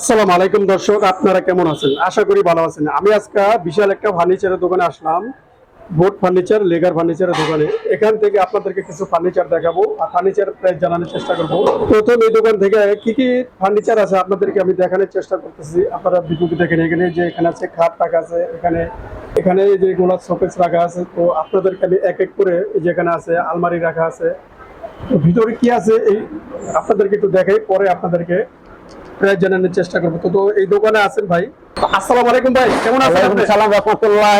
আসসালামু আলাইকুম দর্শক, আপনারা কেমন আছেন? আশা করি ভালো আছেন। আমি আজকে বিশাল একটা ফার্নিচারের দোকানে আসলাম বোট ফার্নিচার লেগার ফার্নিচারের দোকানে। এখান থেকে আপনাদেরকে কিছু ফার্নিচার দেখাবো, আর ফার্নিচার প্রাইস জানানোর চেষ্টা করব। প্রথম এই দোকান থেকে কি কি ফার্নিচার আছে আপনাদেরকে আমি দেখানোর চেষ্টা করতেছি। আপনারা ভিডিওটি দেখেন এখানে যে এখানে আছে খাট রাখা আছে, এখানে এখানে যে গোলাপ শোকেস রাখা আছে। তো আপনাদেরকে আমি এক এক করে এই যে এখানে আছে আলমারি রাখা আছে। ভিতরে কি আছে এই আপনাদেরকে একটু দেখাই, পরে আপনাদেরকে প্রায় জানানোর চেষ্টা করব। তো এই দোকানে আছেন ভাই? আসসালামু আলাইকুম ভাই কেমন আছেন সালাম রহমতুল্লাহ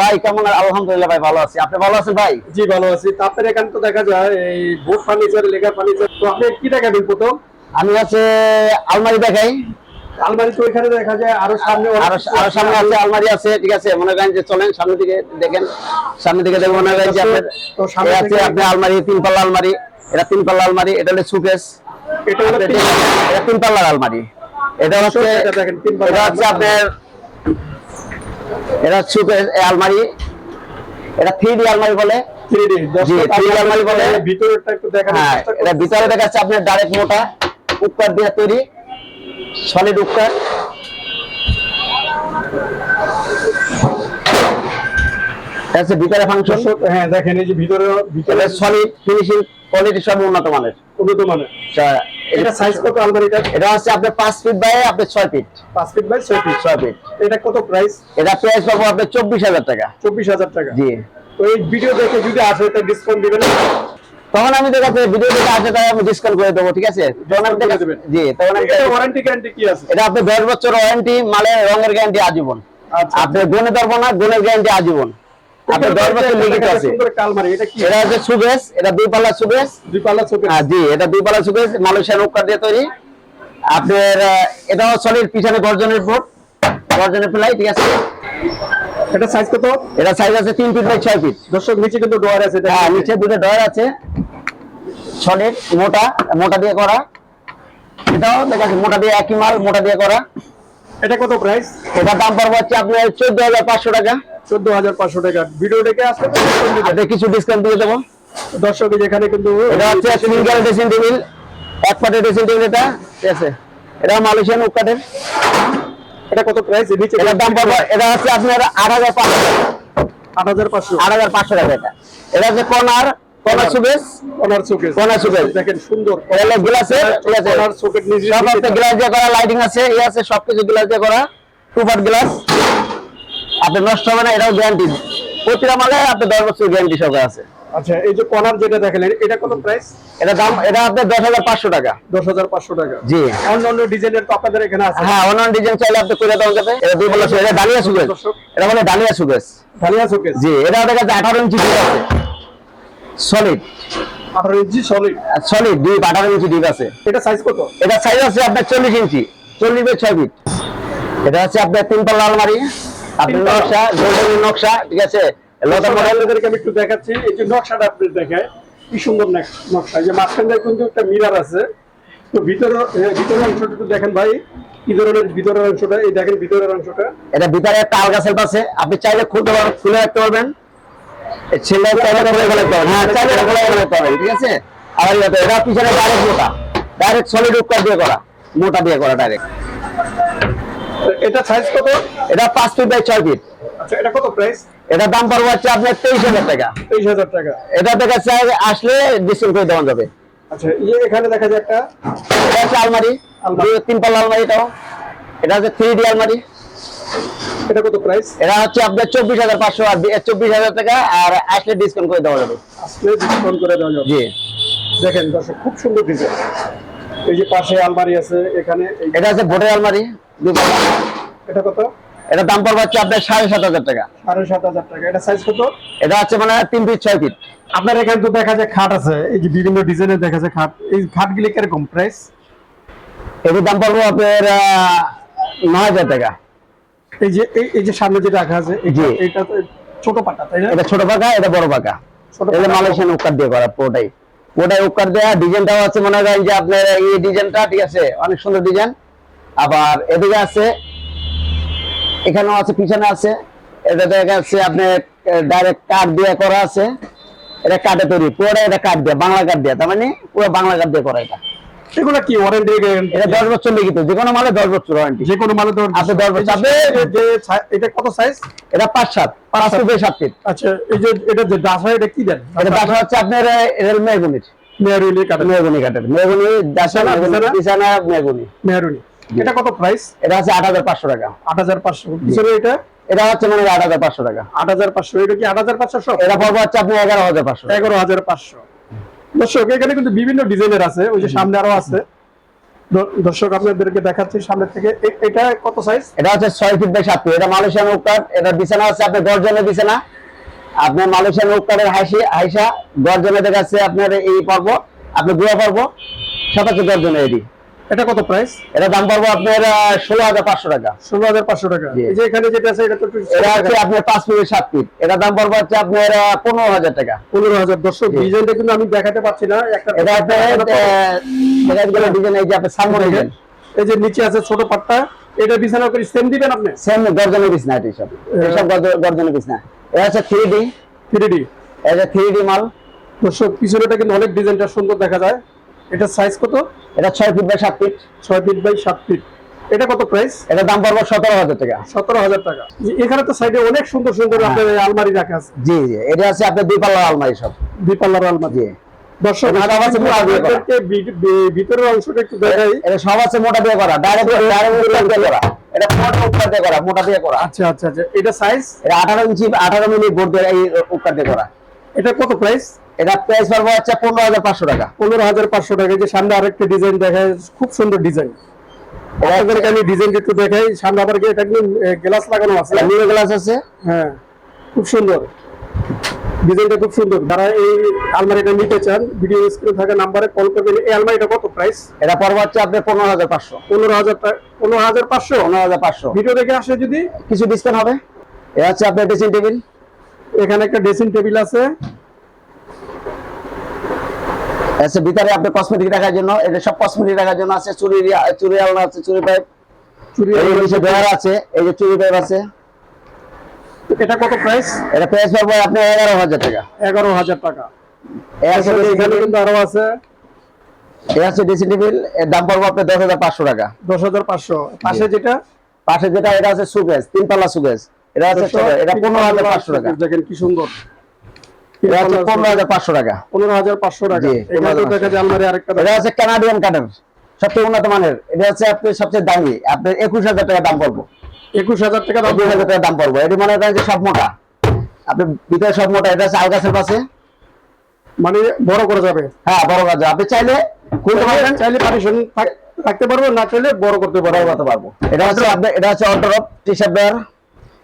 ভাই কেমন আলহামদুলিল্লাহ ভাই ভালো আছি। আপনি ভালো আছেন ভাই? জি ভালো আছি। তো আপনার এখানে তো দেখা যায় এই বোর্ড ফার্নিচার লেখা ফার্নিচার তো আপনি কি দেখাবেন প্রথম? আমি আছে আলমারি দেখাই। আলমারি তো এখানে দেখা যায় আরও সামনে আরও সামনে আছে আলমারি আছে ঠিক আছে। মনে করেন যে চলেন সামনের দিকে দেখেন। সামনের দিকে দেখেন মনে করেন যে আপনার তো সামনে আছে আপনি আলমারি তিন পাল্লা আলমারি। এটা তিন পাল্লা আলমারি এটা হলো সুকেস। এটা হলো তিন- পাল্লার আলমারি। এটা হচ্ছে এটা দেখেন, তিন পাল্লার এটা হচ্ছে আপনার এটা সুকেস আলমারি। এটা থ্রি ডি আলমারি বলে। 3D দর্শক, জি, 3D আলমারি বলে। এই একটু দেখানোর হ্যাঁ এটা ভিতরে দেখা যাচ্ছে আপনার ডাইরেক্ট মোটা উপকার দিয়ে তৈরি সলিড উপকার ভিতরে ফাংশন হ্যাঁ দেখেন এই যে ভিতরে ভিতরে সলিড ফিনিশিং কোয়ালিটি সব উন্নত মানের। উন্নত মানের। এটা সাইজ কত আলমারিটা এটা? হচ্ছে আপনার ফিট বাই আপনার feet feet by feet feet এটা কত প্রাইস এটা প্রাইস পাবো আপনার চব্বিশ হাজার টাকা। চব্বিশ হাজার টাকা। জি। তো এই ভিডিও দেখে যদি আসে তা ডিসকাউন্ট দিবেন। তখন আমি দেখাচ্ছি ভিডিও দেখে আসে তাই আমি ডিসকাউন্ট করে দেবো ঠিক আছে? আমি দেখাচ্ছি- জি তখন এটা ওয়ারেন্টি গ্যারান্টি কি আছে? এটা আপনি দশ বছর ওয়ারেন্টি রঙের গ্যারান্টি আজীবন। আপনি গুণে ধরবো না গুণের গ্যারান্টি আজীবন। আপনি দশ বছর লিখিত আছে। সুন্দর কালমারি এটা কি? এটা হচ্ছে সুবেশ এটা দুই পাল্লা সুবেশ দুই পাল্লা চোখে হ্যাঁ, জি এটা দুই পাল্লা সুবেশ মালয়েশিয়ান উপকার দিয়ে তৈরি। আপনার এটাও সলিড পিছনে গর্জনের বোর্ড গর্জনের প্লাই ঠিক আছে? এটা সাইজ কত? এটা সাইজ আছে তিন ফিট বাই ছয় ফিট। দর্শক নিচে কিন্তু ডোয়ার আছে হ্যাঁ নিচে দুটো ডয়ার আছে। সলিড মোটা মোটা দিয়ে করা। এটাও দেখা যাচ্ছে মোটা দিয়ে একই মাল মোটা দিয়ে করা। এটা কত প্রাইস এটার দাম পড়বে হচ্ছে আপনার চোদ্দ হাজার পাঁচশো টাকা। চোদ্দ হাজার পাঁচশো টাকা। ভিডিও দেখে। আপনি কিছু ডিসকাউন্ট দিয়ে দেবো? দর্শক কিন্তু এটা হচ্ছে সিঙ্গেল ড্রেসিং টেবিল এক পাটের ড্রেসিং টেবিল এটা ঠিক আছে? এটা মালয়েশিয়ান এটা কত প্রাইস নিচে এটার দাম পড়বে এটা হচ্ছে আপনার আট হাজার পাঁচশো আট হাজার পাঁচশো। আট হাজার পাঁচশো টাকা এটা। এটা হচ্ছে কর্নার কর্নার চোখে কর্নার সুবেশ দেখেন সুন্দর। গ্লাসের ঠিক আছে? ওনার চোখের নিচে সব গ্লাস দিয়ে করা লাইটিং আছে এই আছে সবকিছু গ্লাস দিয়ে করা টু পার্ট গ্লাস আপনি নষ্ট হবে না এটাও গ্যারান্টি প্রতিটা মালে আপনি দশ বছর গ্যারান্টি সহকারে আছে। আচ্ছা এই যে কর্নার যেটা দেখালেন এটা কত প্রাইস এটা দাম এটা আপনার দশ হাজার পাঁচশো টাকা। দশ হাজার পাঁচশো টাকা। জি। ডিজাইনের তো আপনাদের এখানে আছে। হ্যাঁ অন্যান্য ডিজাইন চাইলে আপনি করে দেওয়া যাবে। এটা দুই বলা এটা ডালিয়া সুগেস এটা বলে ডালিয়া সুগেস ঢালিয়া চোখে জি এটা আমাদের কাছে আঠারো ইঞ্চি ডিপ আছে। সলিড আঠারো ইঞ্চি সলিড সলিড ডিপ আঠারো ইঞ্চি ডিপ আছে। এটা সাইজ কত? এটা সাইজ আছে আপনার চল্লিশ ইঞ্চি। চল্লিশ বাই ছয় ফিট এটা হচ্ছে আপনার তিন পাল্লা আলমারি। আপনার নকশা গোল্ডেন নকশা ঠিক আছে? লতা মডেল আমি একটু দেখাচ্ছি। এই যে নকশাটা আপনি দেখায় কি সুন্দর নকশা। যে মাঝখানে কিন্তু একটা মিরার আছে। তো ভিতরে ভিতরের অংশটা একটু দেখেন ভাই। কি ধরনের ভিতরের অংশটা? এই দেখেন ভিতরের অংশটা। এটা ভিতরে একটা আলগা সেলফ আছে আপনি চাইলে খুলতে পারবেন খুলে রাখতে পারবেন। ছেলে চাইলে খুলে পারবেন। হ্যাঁ চাইলে খুলে ফেলতে পারবেন ঠিক আছে? আর এটা এটা পিছনে ডাইরেক্ট মোটা। ডাইরেক্ট সলিড উপকার দিয়ে করা। মোটা দিয়ে করা ডাইরেক্ট এটা সাইজ কত? এটা পাঁচ ফিট বাই ছয় ফিট আচ্ছা এটা কত প্রাইস এটার দাম পড়বে হচ্ছে আপনার তেইশ হাজার টাকা। তেইশ হাজার টাকা। এটা দেখা চাই আসলে ডিসকাউন্ট করে দেওয়া যাবে। আচ্ছা এই এখানে দেখা যায় একটা এটা আলমারি। তিন পাল্লা আলমারি এটাও। এটা হচ্ছে থ্রি ডি আলমারি। এটা কত প্রাইস এটা হচ্ছে আপনার চব্বিশ হাজার পাঁচশো আর চব্বিশ হাজার টাকা আর আসলে ডিসকাউন্ট করে দেওয়া যাবে। আসলে ডিসকাউন্ট করে দেওয়া যাবে। জি। দেখেন দর্শক খুব সুন্দর ডিজাইন এই যে পাশে আলমারি আছে এখানে এটা হচ্ছে ভোটের আলমারি। এটা কত? এটা দাম পড়বে হচ্ছে আপনার সাড়ে সাত হাজার টাকা। সাড়ে সাত হাজার টাকা। এটা সাইজ কত? এটা মানে তিন ফিট ছয় ফিট আপনার এখানে তো দেখা যায় খাট আছে এই যে বিভিন্ন ডিজাইনের দেখা যায় খাট। এই খাটগুলি কীরকম প্রাইস এটির দাম পড়বে আপনার নয় হাজার টাকা। এই যে এই- যে সামনে যেটা রাখা আছে এটা জি। এটা তো ছোট পাটা তাই না? এটা ছোট পাকা এটা বড় পাকা। ছোট এটা। মালয়েশিয়ান উপকার দিয়ে করা পুরোটাই। পুরোটাই উপকার দেওয়া ডিজাইনটাও আছে মনে করেন যে আপনার এই ডিজাইনটা ঠিক আছে? অনেক সুন্দর ডিজাইন আবার এদিকে আছে এখানেও আছে পিছনে আছে। এটা দেখা যাচ্ছে আপনার ডাইরেক্ট কাঠ দিয়ে করা আছে। এটা কাঠে তৈরি পুরোটা এটা কাঠ দিয়ে বাংলা কাঠ দিয়ে তার মানে পুরো বাংলা কাঠ দিয়ে করা এটা। এগুলো কি ওয়ারেন্টি এটা দশ বছর লিখিত যে কোনো মালে দশ বছর ওয়ারেন্টি যে কোনো মালে ধরুন আপনি দশ বছর। আপনি যে এটা কত সাইজ এটা ফিট আচ্ছা এই যে এটা যে এটা কি দেন এটা বাসা হচ্ছে আপনার এর মেগুনির মেহরুনি কাটা মেগুনি কাঠের মেগুনি দাসা বিছানা, বিছানা? বিছানা মেগুনি মেহরুনি এটা কত প্রাইস এটা আছে আট হাজার পাঁচশো টাকা। আট হাজার পাঁচশো। পিছনে এটা? এটা হচ্ছে মানে আট হাজার পাঁচশো টাকা। আট হাজার পাঁচশো। এটা কি আট হাজার পাঁচশো এটা পড়ব হচ্ছে আপনি এগারো হাজার পাঁচশো এগারো হাজার পাঁচশো। দর্শক এখানে কিন্তু বিভিন্ন ডিজাইনের আছে ওই যে সামনে আরও আছে। দর্শক আপনাদেরকে দেখাচ্ছি সামনে থেকে। এটা কত সাইজ এটা হচ্ছে ছয় ফিট বাই সাত ফিট এটা মালয়েশিয়ান উকার এটা বিছানা হচ্ছে আপনার গর্জনের বিছানা। আপনার মালয়েশিয়ান উকারের হাসি হাইসা গর্জনের দেখাচ্ছে আপনার এই পর্ব। আপনার গুয়া পর্ব। সাতাশ গর্জনের এটি। এটা কত প্রাইস এটা দাম পড়ব আপনার ষোলো হাজার পাঁচশো টাকা। ষোলো হাজার পাঁচশো টাকা। এই যে এখানে যেটা আছে এটা তো এটা হচ্ছে আপনার পাঁচ ফিটের সাত ফিট। এটা দাম পড়ব হচ্ছে আপনার পনেরো হাজার টাকা। পনেরো হাজার। দর্শক ডিজাইনটা কিন্তু আমি দেখাতে পাচ্ছি না। একটা এটা আপনার ডিজাইন এই যে আপনার সালমন ডিজাইন। এই যে নিচে আছে ছোট পাট্টা। এটা বিছানা করে সেম দিবেন আপনি? সেম গর্জনের বিছনা এটি সব। এইসব গর্জ- গর্জনের বিছনা। এটা হচ্ছে থ্রি ডি থ্রি ডি এটা থ্রি ডি মাল। দর্শক পিছনেটা কিন্তু অনেক ডিজাইনটা সুন্দর দেখা যায়। এটা সাইজ কত? এটা ছয় ফিট বাই সাত ফিট ছয় ফিট বাই সাত ফিট এটা কত প্রাইস এটা দাম পড়ব সতেরো হাজার টাকা। সতেরো হাজার টাকা। এখানে তো সাইডে অনেক সুন্দর সুন্দর আপনার আলমারি রাখা আছে। জি জি এটা আছে আপনার দুই পাল্লার আলমারি সব। দুই পাল্লার আলমারি। জি। দর্শক ভিতরের অংশটা একটু দেখাই। এটা সব আছে মোটা দিয়ে করা। ডাইরেক্ট ডাইরেক্ট দিয়ে করা। এটা মোটা উপর দিয়ে করা মোটা দিয়ে করা। আচ্ছা আচ্ছা আচ্ছা। এটা সাইজ এটা আঠারো ইঞ্চি আঠারো মিলি বোর্ড দিয়ে এই উপর দিয়ে করা। এটা কত প্রাইস এটা প্রাইস পড়ব হচ্ছে পনেরো হাজার পাঁচশো টাকা। পনেরো হাজার পাঁচশো টাকা। যে সামনে আরেকটা ডিজাইন দেখায় খুব সুন্দর ডিজাইন আপনাদেরকে আমি ডিজাইন একটু দেখাই। সামনে আবার এটা গ্লাস লাগানো আছে। নিউ গ্লাস আছে। হ্যাঁ খুব সুন্দর। ডিজাইনটা খুব সুন্দর। যারা এই আলমারিটা নিতে চান ভিডিও স্ক্রিনে থাকা নাম্বারে কল করবেন। এই আলমারিটা কত প্রাইস এটা পড়ব হচ্ছে আপনার পনেরো হাজার পাঁচশো। পনেরো হাজার পনেরো হাজার পাঁচশো? পনেরো হাজার পাঁচশো। ভিডিও দেখে আসে যদি। কিছু ডিসকাউন্ট হবে। এটা হচ্ছে আপনার ড্রেসিং টেবিল এখানে একটা ড্রেসিং টেবিল আছে। আছে ভিতরে আপনার কসমেটিক রাখার জন্য এটা সব কসমেটিক রাখার জন্য আছে চুরি চুরি আলনা আছে চুরি পাইপ চুরি ড্রয়ার আছে। এই যে চুরি পাইপ আছে। এটা কত প্রাইস এটা প্রাইস পাবো আপনার এগারো হাজার টাকা। এগারো হাজার টাকা। এখানে কিন্তু আরও আছে। টেবিলের দাম পড়ব আপনার দশ হাজার পাঁচশো টাকা। দশ হাজার পাঁচশো। পাশে যেটা? পাশে যেটা এটা আছে সুগেজ তিন পাল্লা সুগেজ এটা আছে এটা পনেরো হাজার পাঁচশো টাকা। দেখেন কি সুন্দর। পনেরো হাজার পাঁচশো টাকা। পনেরো হাজার পাঁচশো টাকা। জি, এখানে তো 15,500 দেখা যায় আলমারি আরেকটা এটা আছে কানাডিয়ান কাটার সবচেয়ে উন্নত মানের। এটা হচ্ছে আপনার সবচেয়ে দামি। আপনার একুশ হাজার টাকা দাম পড়ব। একুশ হাজার টাকা একুশ হাজার টাকা দাম পড়ব। এটি মনে করেন যে সব মোটা। আপনি ভিতরে সব মোটা এটা আছে আলগাছের পাশে। মানে বড় করা যাবে? হ্যাঁ বড় কাজ আপনি চাইলে খুলতে পারবেন। চাইলে পারিশন রাখতে পারব না চাইলে বড় করতে বড় পারব করতে পারব। এটা হচ্ছে আপনার এটা হচ্ছে অল্টারপ টি শার্ট ড্রয়ার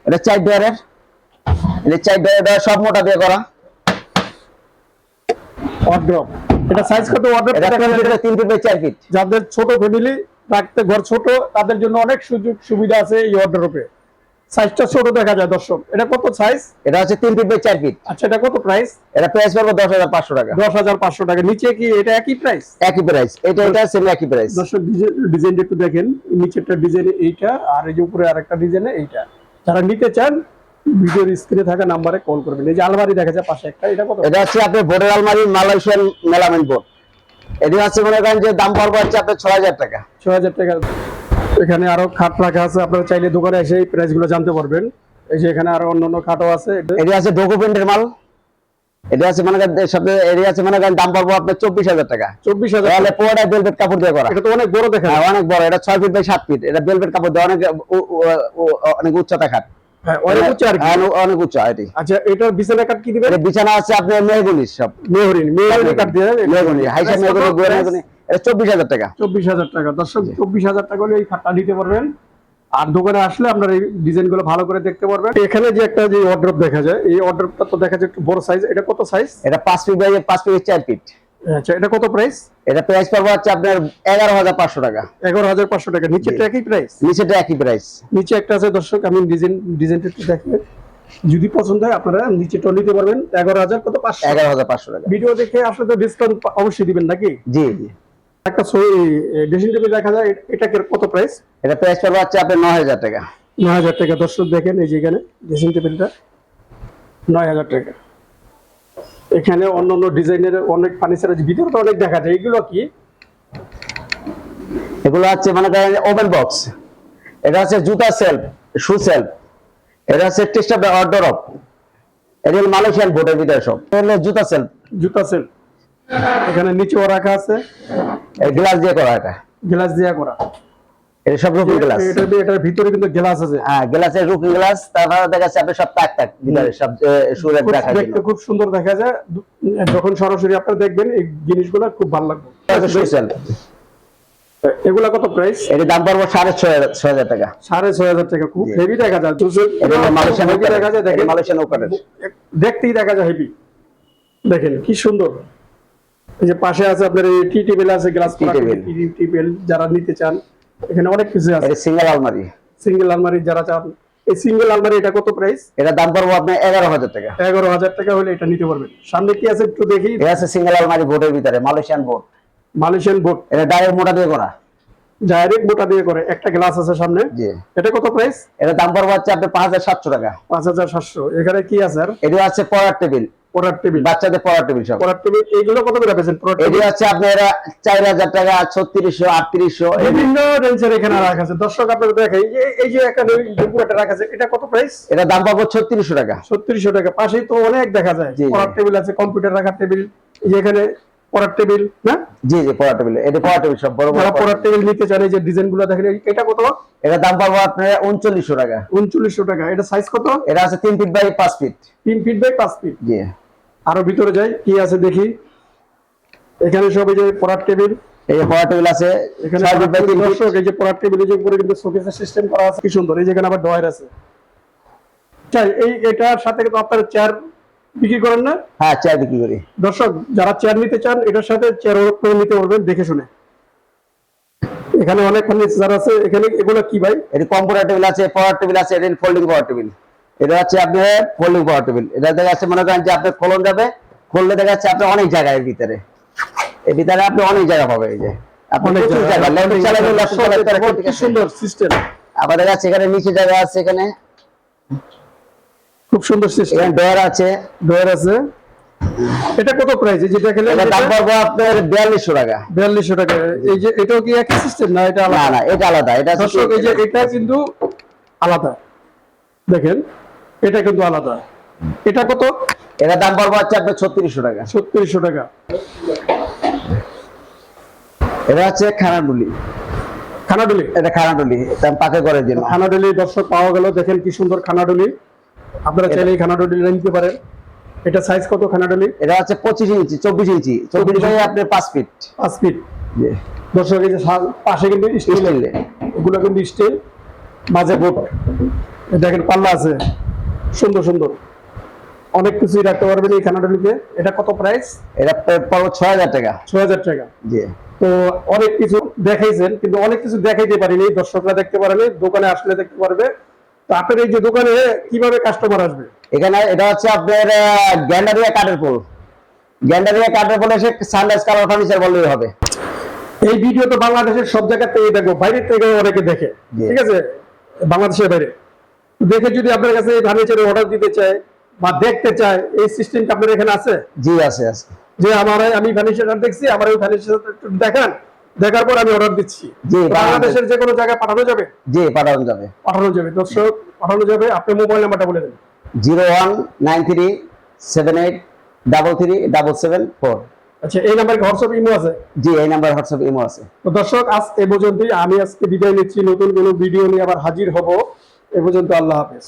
এটা চার ড্রয়ারের এটা চার সব মোটা দিয়ে করা। ওয়ার্ড্রপ এটা সাইজ কত ওয়ার্ড্রপ এটা তিন ফিট বাই তিন ফিট যাদের ছোট ফ্যামিলি রাখতে ঘর ছোট তাদের জন্য অনেক সুযোগ সুবিধা আছে এই ওয়ার্ড্রপে সাইজটা ছোট দেখা যায় দর্শক। এটা কত সাইজ এটা হচ্ছে তিন ফিট বাই চার ফিট আচ্ছা এটা কত প্রাইস এটা প্রাইস পড়ব দশ হাজার পাঁচশো টাকা। দশ হাজার পাঁচশো টাকা। নিচে কি এটা একই প্রাইস একই প্রাইস এটা এটা সেম একই প্রাইস দর্শক ডিজাইনটা একটু দেখেন। নিচেরটা ডিজাইন এইটা আর এই উপরে আরেকটা ডিজাইনে এইটা। যারা নিতে চান ভিডিওর স্ক্রিনে থাকা নাম্বারে কল করবেন। এই যে আলমারি দেখা যায় পাশে একটা এটা কত? এটা হচ্ছে আপনার বোর্ডের আলমারি মালয়েশিয়ান মেলামেন্ট বোর্ড এটি হচ্ছে মনে করেন যে দাম পড়ব হচ্ছে আপনার ছয় হাজার টাকা। ছয় হাজার টাকা। এখানে আরও খাট রাখা আছে আপনারা চাইলে দোকানে এসে এই প্রাইসগুলো জানতে পারবেন। এই যে এখানে আরও অন্যান্য খাটও আছে। এটি আছে ডকুমেন্টের মাল। এটা আছে মনে করেন সাথে এটি আছে মনে করেন দাম পড়ব আপনার চব্বিশ হাজার টাকা। চব্বিশ হাজার তাহলে পুরোটা বেলভেট কাপড় দিয়ে করা। এটা তো অনেক বড় দেখা হ্যাঁ অনেক বড়। এটা ছয় ফিট বাই সাত ফিট এটা বেলভেট কাপড় দিয়ে অনেক অনেক উচ্চতা খাট। হ্যাঁ অনেক আর হ্যাঁ, অনেক উচ্চ এটি আচ্ছা এটার বিছানা কাঠ কি দিবেন? বিছানা আছে আপনার মেহগুনি সব। মেহরিন মেহরিন কাঠ দিয়ে মেহগুনি। হাইসা মেহগুনি গোয়া মেহগুনি। এটা চব্বিশ হাজার টাকা। চব্বিশ হাজার টাকা। দর্শক চব্বিশ হাজার টাকা হলে এই খাটটা নিতে পারবেন। আর দোকানে আসলে আপনার এই ডিজাইনগুলো ভালো করে দেখতে পারবেন। এখানে যে একটা যে অর্ডার দেখা যায় এই অর্ডারটা তো দেখা যায় একটু বড় সাইজ এটা কত সাইজ এটা পাঁচ ফিট বাই পাঁচ ফিট চার ফিট আচ্ছা এটা কত প্রাইস এটা প্রাইস পড়ব হচ্ছে আপনার এগারো হাজার পাঁচশো টাকা। এগারো হাজার পাঁচশো টাকা। নিচেটা একই প্রাইস নিচেটা একই প্রাইস নিচে একটা আছে দর্শক আমি ডিজাইন ডিজাইনটা একটু দেখবেন যদি পছন্দ হয় আপনারা নিচে নিচেটা নিতে পারবেন। এগারো হাজার কত? পাঁচশো। এগারো হাজার পাঁচশো টাকা। ভিডিও দেখে আসলে ডিসকাউন্ট অবশ্যই দিবেন নাকি? জি জি। একটা ড্রেসিং টেবিল দেখা যায় এটা কত প্রাইস এটা প্রাইস পড়ব হচ্ছে আপনার নয় হাজার টাকা। নয় হাজার টাকা। দর্শক দেখেন এই যে এখানে ড্রেসিং টেবিলটা নয় হাজার টাকা। এখানে অন্য অন্য ডিজাইনের অনেক ফার্নিচার আছে ভিতরে তো অনেক দেখা যায়। এগুলো কি? এগুলো হচ্ছে মনে ওপেন বক্স এটা হচ্ছে জুতা সেলফ শু সেলফ এটা হচ্ছে টেস্ট অর্ডারপ এটা হলো মালয়েশিয়ান বোর্ডের ভিতরে সব। হলো জুতা সেলফ জুতা সেল এখানে নিচেও রাখা আছে। গ্লাস দিয়ে করা এটা। গ্লাস দিয়া করা। এটা সব রুকিং গ্লাস। এটা এটার ভিতরে কিন্তু গ্লাস আছে। হ্যাঁ গ্লাসের রুকিং গ্লাস তারপরে দেখা যাচ্ছে আপনি সব তাক তাক ভিতরে সব সুরের খুব- দেখা দেখতে খুব সুন্দর দেখা যায়। যখন সরাসরি আপনারা দেখবেন এই জিনিসগুলো খুব ভালো লাগবে। শু এগুলা কত প্রাইস এটার দাম পড়ব সাড়ে ছয় হাজার- টাকা। সাড়ে ছয় হাজার টাকা। খুব হেভি দেখা যায়। মালয়েশিয়ান দেখা যায় দেখেন। মালয়েশিয়ান ওকারের দেখতেই দেখা যায় হেভি দেখেন কি সুন্দর। এই যে পাশে আছে আপনার এই টি টেবিল আছে গ্লাস। Tea table. যারা নিতে চান এখানে অনেক কিছু আছে। এটা সিঙ্গেল আলমারি। সিঙ্গেল আলমারি যারা চান এই সিঙ্গেল আলমারি এটা কত প্রাইস এটার দাম পড়ব আপনার এগারো হাজার টাকা। এগারো হাজার টাকা হলে এটা নিতে পারবেন। সামনে কি আছে একটু দেখি? এটা আছে সিঙ্গেল আলমারি বোর্ডের ভিতরে মালয়েশিয়ান বোর্ড। Malaysian board. এটা ডাইরেক্ট মোটা দিয়ে করা। ডাইরেক্ট মোটা দিয়ে করে একটা গ্লাস আছে সামনে। জি। এটা কত প্রাইস এটা দাম পড়ব হচ্ছে আপনার পাঁচ হাজার সাতশো টাকা। পাঁচ হাজার সাতশো। এখানে কি আছে আর? এটি আছে পড়ার টেবিল। পড়ার টেবিল। বাচ্চাদের পড়ার টেবিল সব। পড়ার টেবিল এইগুলো কত করে পেয়েছেন পড়ার এটি টেবিল? চার হাজার টাকা ছত্রিশশো আটত্রিশশো বিভিন্ন রেঞ্জের এখানে রাখা আছে। দর্শক আপনারা দেখেন এই যে- একটা পুরোটা রাখা আছে এটা কত প্রাইস এটার দাম পাবো ছত্রিশশো টাকা। ছত্রিশশো টাকা। পাশেই তো অনেক দেখা যায়। জি, জি। পড়ার টেবিল আছে কম্পিউটার রাখার টেবিল এখানে পড়ার টেবিল না? জি জি পড়ার টেবিল। এটি পড়ার টেবিল সব বড় বড় পড়ার পড়ার টেবিল নিতে চান এই যে ডিজাইনগুলো দেখেন এটা কত? দাম পাবো আপনার উনচল্লিশশো টাকা। উনচল্লিশশো টাকা। এটা সাইজ কত? এটা আছে তিন ফিট বাই পাঁচ ফিট তিন ফিট বাই পাঁচ ফিট জি। আরও ভিতরে যাই কি আছে দেখি। এখানে সব এই যে পড়ার টেবিল। এই পড়ার টেবিল আছে এখানে দর্শক এই যে পড়ার টেবিলের যে উপরে কিন্তু শোকেসের সিস্টেম করা আছে কি সুন্দর। এই যে এখানে আবার ডয়ার আছে। চাই এই এটার সাথে কিন্তু আপনার চেয়ার বিক্রি করেন না? হ্যাঁ চাই বিক্রি করি। দর্শক যারা চেয়ার নিতে চান এটার সাথে চেয়ার করে নিতে পারবেন দেখে শুনে। এখানে অনেক ফার্নিচার আছে। এখানে এগুলো কি ভাই? এটি কম্পিউটার টেবিল আছে পাওয়ার টেবিল আছে এটি ফোল্ডিং পড়ার টেবিল। এটা হচ্ছে আপনার ফোল্ডিং পড়ার টেবিল এটা দেখা যাচ্ছে মনে করেন যে আপনার খোলন যাবে খুললে দেখা যাচ্ছে আপনার অনেক জায়গা এর ভিতরে। এর ভিতরে আপনি অনেক জায়গা পাবে এই যে। আপনি আবার দেখা যাচ্ছে এখানে নিচে জায়গা আছে এখানে। খুব সুন্দর সিস্টেম আছে। ডয়ার আছে। এটা কত প্রাইস এই যেটা খেলে এটা দাম পড়ব আপনার বিয়াল্লিশশো টাকা। বিয়াল্লিশশো টাকা। এই যে এটাও কি একই সিস্টেম না এটা আলাদা? না এটা আলাদা। এটা দর্শক এই যে এটা কিন্তু আলাদা। দেখেন এটা কিন্তু আলাদা। এটা কত? এটা দাম পড়ব হচ্ছে আপনার ছত্রিশশো টাকা। ছত্রিশশো টাকা। এটা হচ্ছে খানাডুলি। খানাডুলি? এটা খানাডুলি পাকে করার জন্য খানাডুলি দর্শক পাওয়া গেল দেখেন কি সুন্দর খানাডুলি। আপনারা চাইলে এই খানাডুলি নিতে পারেন। এটা সাইজ কত খানাডুলি? এটা হচ্ছে পঁচিশ ইঞ্চি চব্বিশ ইঞ্চি। চব্বিশ বাই আপনার পাঁচ ফিট। পাঁচ ফিট। দর্শক এই যে পাশে কিন্তু স্টিল এগুলো কিন্তু স্টিল মাঝে বোট। দেখেন পাল্লা আছে। সুন্দর সুন্দর। অনেক কিছুই রাখতে পারবেন এই খানাডুলিতে এটা কত প্রাইস এটা পড়ব ছয় হাজার টাকা। ছয় হাজার টাকা। জি। তো অনেক কিছু দেখাইছেন কিন্তু অনেক কিছু দেখাইতে পারিনি। দর্শকরা দেখতে পারেনি দোকানে আসলে দেখতে পারবে। তো আপনার এই যে দোকানে কীভাবে কাস্টমার আসবে? এখানে এটা হচ্ছে আপনার গ্যান্ডারিয়া কাঠের পোল। গ্যান্ডারিয়া কাঠের পোল এসে সানরাইজ কালার ফার্নিচার বললেই হবে। এই ভিডিও তো বাংলাদেশের সব জায়গা থেকে দেখব বাইরের থেকে অনেকে দেখে। ঠিক আছে? বাংলাদেশের বাইরে। দেখে যদি আপনার কাছে এই ফার্নিচারের অর্ডার দিতে চায় বা দেখতে চায় এই সিস্টেমটা আপনার এখানে আছে? জি আছে আছে। যে আমার আমি ফার্নিচার দেখছি আমার ওই ফার্নিচার দেখান। দেখার পর আমি অর্ডার দিচ্ছি। জি, বাংলাদেশের যে কোনো জায়গায় পাঠানো যাবে? জি পাঠানো যাবে। পাঠানো যাবে। দর্শক পাঠানো যাবে। আপনি মোবাইল নাম্বারটা বলে দেন। Zero one nine three seven eight double three double seven four. আচ্ছা এই নাম্বার হোয়াটসঅ্যাপ ইমো আছে? জি এই নাম্বার হোয়াটসঅ্যাপ ইমো আছে। তো দর্শক আজ এ পর্যন্তই। আমি আজকে বিদায় নিচ্ছি। নতুন কোনো ভিডিও নিয়ে আবার হাজির হব। এ পর্যন্ত আল্লাহ হাফেজ।